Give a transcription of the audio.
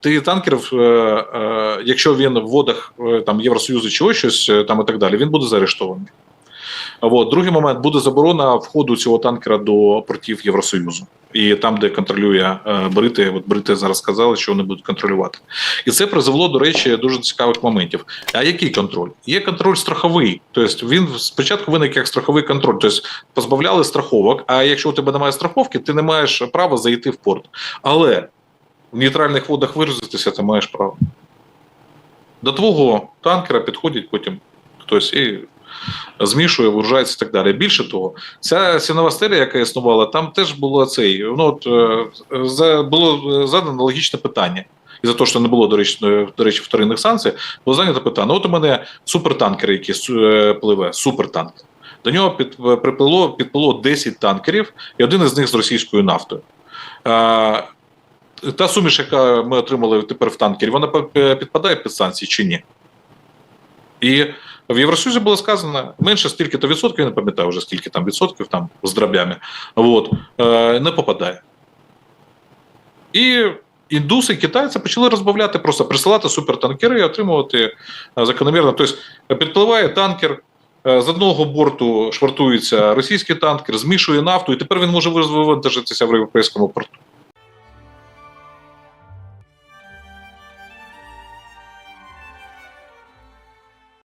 ти танкер, е, е, якщо він в водах е, там Євросоюзу чи ось щось там і так далі, він буде заарештований. От. Другий момент буде заборона входу цього танкера до портів Євросоюзу. І там, де контролює Брити, от Брити зараз сказали, що вони будуть контролювати. І це призвело, до речі, дуже цікавих моментів. А який контроль? Є контроль страховий. Тобто він спочатку виник як страховий контроль, тобто позбавляли страховок. А якщо у тебе немає страховки, ти не маєш права зайти в порт. Але в нейтральних водах виразитися ти маєш право. До твого танкера підходять потім хтось і змішує, вружається і так далі. Більше того, ця сінова стеля, яка існувала, там теж було цей. Ну от е, за було задано логічне питання. І за те, що не було, до речі, е, до речі, вторинних санкцій, було зайнято питання. От у мене супертанкер, який е, пливе, супертанкер. До нього під, приплило, підплило 10 танкерів, і один із них з російською нафтою. Е, та суміш, яка ми отримали тепер в танкері, вона підпадає під санкції чи ні? І в Євросоюзі було сказано менше стільки-то відсотків, я не пам'ятаю вже скільки там відсотків там з дробями, от, е, не попадає. І індуси, китайці почали розбавляти, просто присилати супертанкери і отримувати е, закономірно. Тобто підпливає танкер, е, з одного борту швартується російський танкер, змішує нафту, і тепер він може вивантажитися в європейському порту.